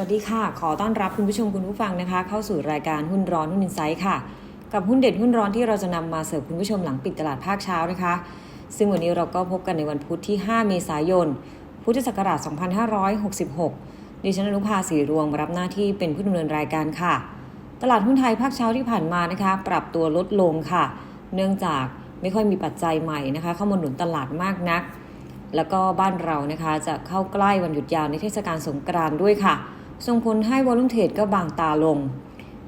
วัสดีค่ะ ขอต้อนรับคุณผู้ชมคุณผู้ฟังนะคะ เข้าสู่รายการหุ้นร้อนหุ้นอินไซต์ค่ะ กับหุ้นเด็ดหุ้นร้อนที่เราจะนำมาเสิร์ฟคุณผู้ชมหลังปิดตลาดภาคเช้านะคะ ซึ่งวันนี้เราก็พบกันในวันพุธที่ 5 เมษายน พุทธศักราช 2566 ดิฉันอนุภาสีรวงรับหน้าที่เป็นผู้ดำเนินรายการค่ะ ตลาดหุ้นไทยภาคเช้าที่ผ่านมานะคะ ปรับตัวลดลงค่ะ เนื่องจากไม่ค่อยมีปัจจัยใหม่นะคะ เข้ามาหนุนตลาดมากนัก แล้วก็บ้านเรานะคะจะเข้าใกล้วันหยุดยาวในเทศกาลสงกรานต์ด้วยค่ะ ส่งผลให้วอลุ่มเทรดก็บางตาลง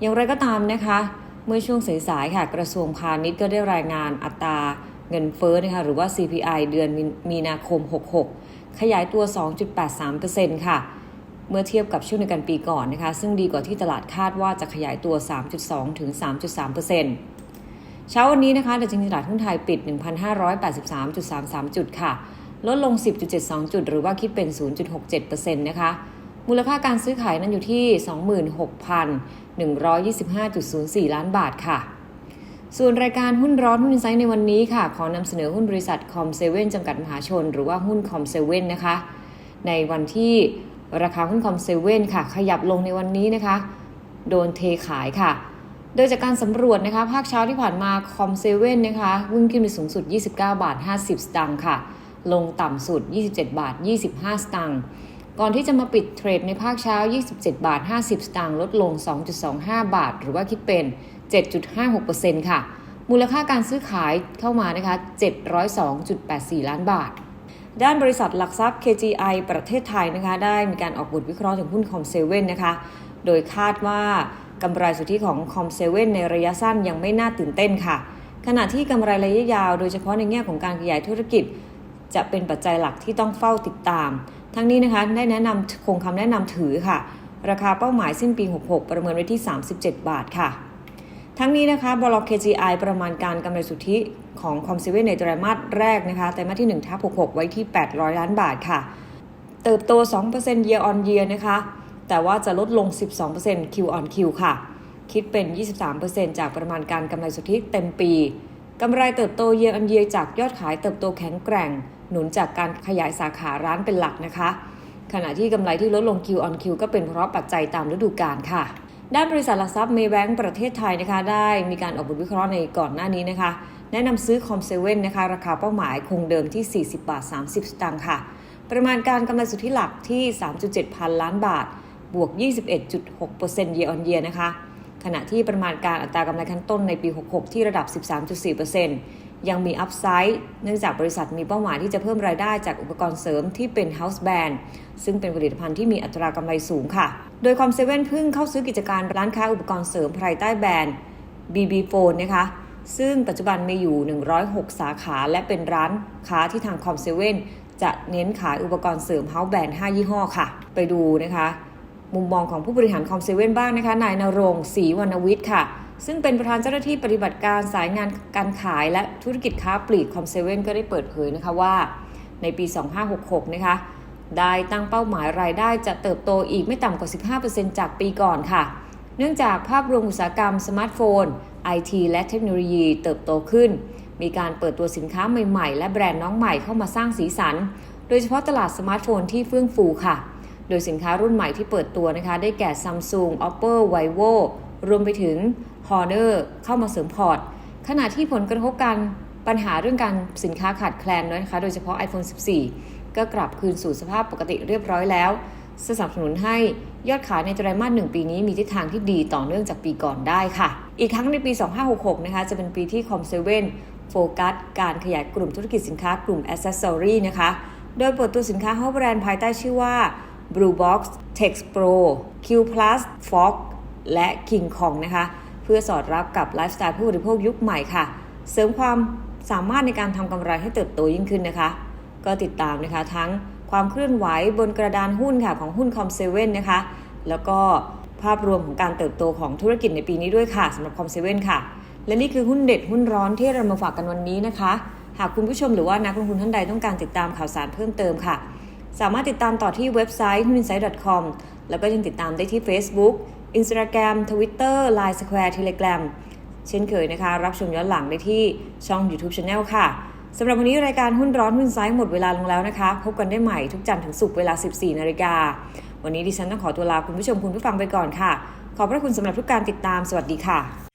อย่างไรก็ตามนะคะ เมื่อช่วงสายๆค่ะกระทรวงพาณิชย์ก็ได้รายงานอัตราเงินเฟ้อนะคะหรือว่า CPI เดือนมีมนาคม 66 ขยายตัว 2.83%ค่ะ เมื่อเทียบกับช่วงในกันปีก่อนนะคะ ซึ่งดีกว่าที่ตลาดคาดว่าจะขยายตัว 3.2 ถึง 3.3%เช้าวันนี้นะคะดัชนีตลาดหุ้นไทยปิด 1,583.33 จุดค่ะ ลดลง 10.72 จุด หรือว่าคิดเป็น 0.67%นะคะ มูลค่าการซื้อขายนั้นอยู่ที่ 26,125.04 ล้านบาทค่ะ ส่วนรายการหุ้นร้อนหุ้นอินไซต์ในวันนี้ค่ะ ขอนำเสนอหุ้นบริษัทคอมเซเว่นจำกัดมหาชน หรือว่าหุ้นคอมเซเว่นนะคะ ในวันที่ราคาหุ้นคอมเซเว่นค่ะ ขยับลงในวันนี้นะคะ โดนเทขายค่ะ โดยจากการสำรวจนะคะ ภาคเช้าที่ผ่านมาคอมเซเว่นนะคะวิ่งขึ้นไปสูงสุด 29 บาท 50 สตางค์ค่ะ ลงต่ำสุด 27 บาท 25 สตางค์ ก่อนที่จะมาปิดเทรดในภาคเช้า 27 บาท 50 สตางค์ลดลง 2.25 บาท หรือว่าคิดเป็น 7.56%ค่ะ มูลค่าการซื้อขายเข้ามานะคะ 702.84 ล้านบาท ด้านบริษัทหลักทรัพย์ KGI ประเทศไทยนะคะ ได้มีการออกบทวิเคราะห์ถึงหุ้นคอมเซเว่นนะคะ โดยคาดว่ากำไรสุทธิของคอมเซเว่นในระยะสั้นยังไม่น่าตื่นเต้นค่ะ ขณะที่กำไรระยะยาว โดยเฉพาะในแง่ของการขยายธุรกิจ จะเป็นปัจจัยหลักที่ต้องเฝ้าติดตาม ทั้งนี้นะคะได้แนะนำคงคำแนะนำถือค่ะ ราคาเป้าหมายสิ้นปี 66 ประเมินไว้ที่ 37 บาทค่ะ ทั้งนี้นะคะบล KGI ประมาณการกำไรสุทธิของคอมเซเว่นในไตรมาสแรกนะคะไตรมาสที่1ทับ66 ไว้ที่ 800 ล้านบาทค่ะ เติบโต 2% year on year นะคะ แต่ว่าจะลดลง 12% Q on Q ค่ะ คิดเป็น 23%จากประมาณการกำไรสุทธิเต็มปีกำไรเติบโต year on year จากยอดขายเติบโตแข็งแกร่ง หนุนจากการขยายสาขาร้านเป็นหลักนะคะ ขณะที่กำไรที่ลดลง Q on Q ก็เป็นเพราะปัจจัยตามฤดูกาลค่ะ ด้านบริษัทหลักทรัพย์เมย์แบงก์ประเทศไทยนะคะ ได้มีการออกบทวิเคราะห์ในก่อนหน้านี้นะคะ แนะนำซื้อคอมเซเว่นนะคะ ราคาเป้าหมายคงเดิมที่ 40 บาท 30 สตางค์ค่ะ ประมาณการกำไรสุทธิหลักที่ 3.7 พันล้านบาท บวก 21.6% year on year นะคะขณะที่ประมาณการอัตรากำไรขั้นต้นในปี 66 ที่ระดับ 13.4% ยังมีอัพไซด์เนื่องจากบริษัทมีเป้าหมายที่จะเพิ่มรายได้จากอุปกรณ์เสริมที่เป็น House Band ซึ่งเป็นผลิตภัณฑ์ที่มีอัตรากำไรสูงค่ะ โดยคอมเซเว่นเพิ่งเข้าซื้อกิจการร้านค้าอุปกรณ์เสริมภายใต้แบรนด์ BB Phone นะคะ ซึ่งปัจจุบันมีอยู่ 106 สาขาและเป็นร้านค้าที่ทางคอมเซเว่นจะเน้นขายอุปกรณ์เสริม House Band 5ยี่ห้อค่ะ ไปดูนะคะ มุมมองของผู้บริหารคอมเซเว่นบ้างนะคะ นายนรงศรีวรรณวิทย์ค่ะ ซึ่งเป็นประธานเจ้าหน้าที่ปฏิบัติการสายงานการขายและธุรกิจค้าปลีกคอมเซเว่นก็ได้เปิดเผยนะคะว่า ในปี 2566 นะคะ ได้ตั้งเป้าหมายรายได้จะเติบโตอีกไม่ต่ำกว่า 15%จากปีก่อนค่ะ เนื่องจากภาพรวมอุตสาหกรรมสมาร์ทโฟน IT และเทคโนโลยีเติบโตขึ้น มีการเปิดตัวสินค้าใหม่ ๆ และแบรนด์น้องใหม่เข้ามาสร้างสีสัน โดยเฉพาะตลาดสมาร์ทโฟนที่เฟื่องฟูค่ะ โดยสินค้ารุ่นใหม่ที่เปิดตัวนะคะ ได้แก่ Samsung, Oppo, Vivo รวมไปถึง Honor เข้ามาเสริมพอร์ต ขณะที่ผลกระทบการปัญหาเรื่องการสินค้าขาดแคลนนะคะ โดยเฉพาะ iPhone 14 ก็กลับคืนสู่สภาพปกติเรียบร้อยแล้ว สนับสนุนให้ยอดขายในไตรมาสหนึ่งปีนี้มีทิศทางที่ดีต่อเนื่องจากปีก่อนได้ค่ะ อีกทั้งในปี 2566 นะคะ จะเป็นปีที่คอมเซเว่นโฟกัสการขยายกลุ่มธุรกิจสินค้ากลุ่ม Accessory นะคะ โดยเปิดตัวสินค้าเฮาแบรนด์ภายใต้ชื่อว่า Blue Box Tex Pro Q Plus Fox และ King Kong นะคะ เพื่อสอดรับกับไลฟ์สไตล์ผู้บริโภคยุคใหม่ค่ะ เสริมความสามารถในการทำกำไรให้เติบโตยิ่งขึ้นนะคะ ก็ติดตามนะคะทั้งความเคลื่อนไหวบนกระดานหุ้นค่ะของหุ้นคอมเซเว่นนะคะ แล้วก็ภาพรวมของการเติบโตของธุรกิจในปีนี้ด้วยค่ะสำหรับคอมเซเว่นค่ะ และนี่คือหุ้นเด็ดหุ้นร้อนที่เรามาฝากกันวันนี้นะคะ หากคุณผู้ชมหรือว่านักลงทุนท่านใดต้องการติดตามข่าวสารเพิ่มเติมค่ะ สามารถติดตามต่อที่เว็บไซต์ h u n i n s i g h t c o m แล้วก็ยังติดตามได้ที่ Facebook Instagram Twitter Line Square Telegram เช่นเคยนะคะ รับชมย้อนหลังได้ที่ช่อง YouTube Channel ค่ะสำหรับวันนี้รายการหุ้นร้อนหุ้นไซด์หมดเวลาลงแล้วนะคะ พบกันได้ใหม่ทุกจันทร์ถึงศุกร์เวลา 14 นาฬิกา วันนี้ดิฉันต้องขอตัวลาคุณผู้ชมคุณผู้ฟังไปก่อนค่ะ ขอบพระคุณสำหรับทุกการติดตาม สวัสดีค่ะ